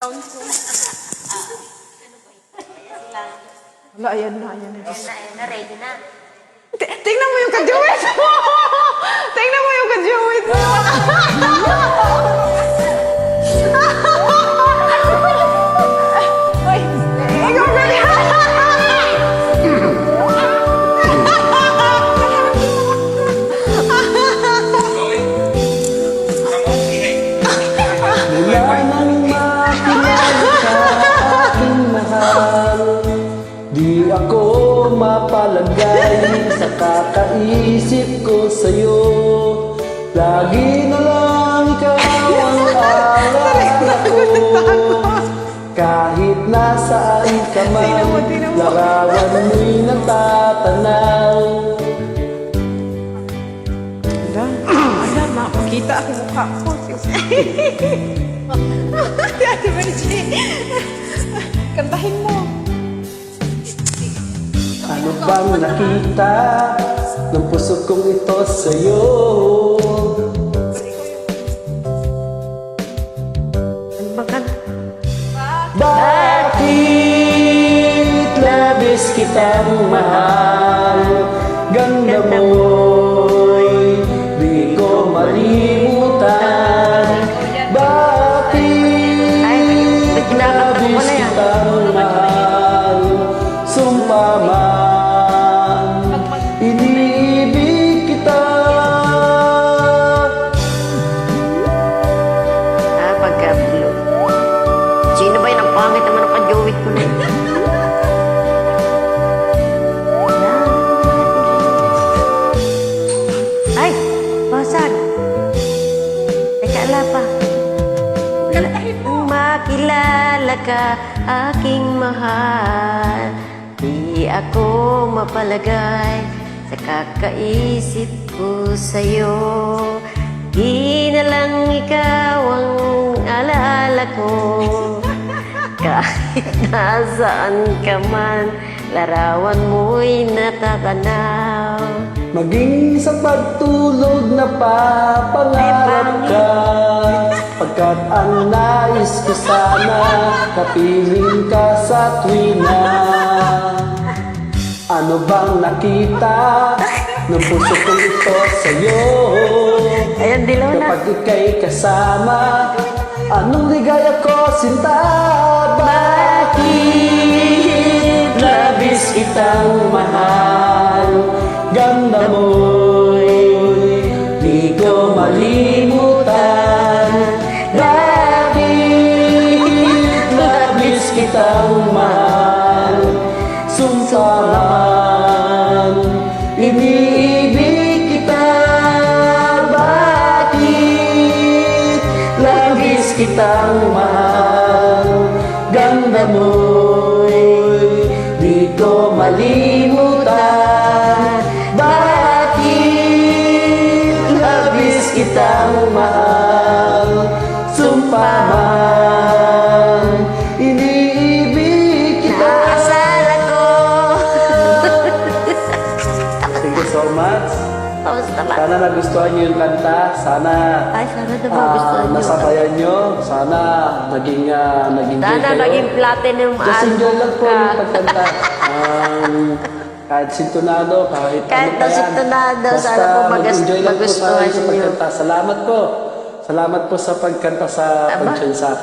Wala, ayan na, ayan na. Ayan na, ayan na, ready na. Tingnan mo yung kajuwit mo! Mapalagay sa kakaisip ko sa'yo Lagi na lang ikaw ang alala ko Kahit nasaan ka man, larawan mo'y natatanaw Ala, ala, makakita ako mukha ko. Ate Mercy, kantahin mo. Ano bang nakita ng puso kong ito sa'yo? Bakit labis kitang mahal? Ganda mo'y kajowit ko na yun. Ay! Basag! Teka, ala pa. Makilala ka, aking mahal Di ako mapalagay sa kakaisip ko sa'yo Di na lang ikaw ang alaala ko Kahit nasaan ka man, larawan mo'y natatanaw. Maging sa pagtulog na papangarap ka. Pagkat ang nais ko sana Kapiling ka sa tuwina Ano bang nakita ng puso kong ito sa'yo? Ayan, dilaw na. Kapag ika'y kasama Anong ligaya ko sinta labis kitang mahal. Ganda mo'y di ko malimutan. Bakit labis kitang mahal. Sumpaman Iniibig kita. Bakit labis kitang mahal? Ganda mo'y so much Kamusta ba? Sana nagustuhan niyo yung kanta. Sana Ay, sana na ah, magustuhan nyo. nasabayan niyo. Sana naging uh, naging Sana naging platinum Just enjoy lang po yung pagkanta. Um, kahit sintonado, kahit, Kahit ano pa yan. sintonado, Basta sana po mag-enjoy lang po tayo sa pagkanta. Salamat po. Salamat po sa pagkanta sa Aba. pagtsansa.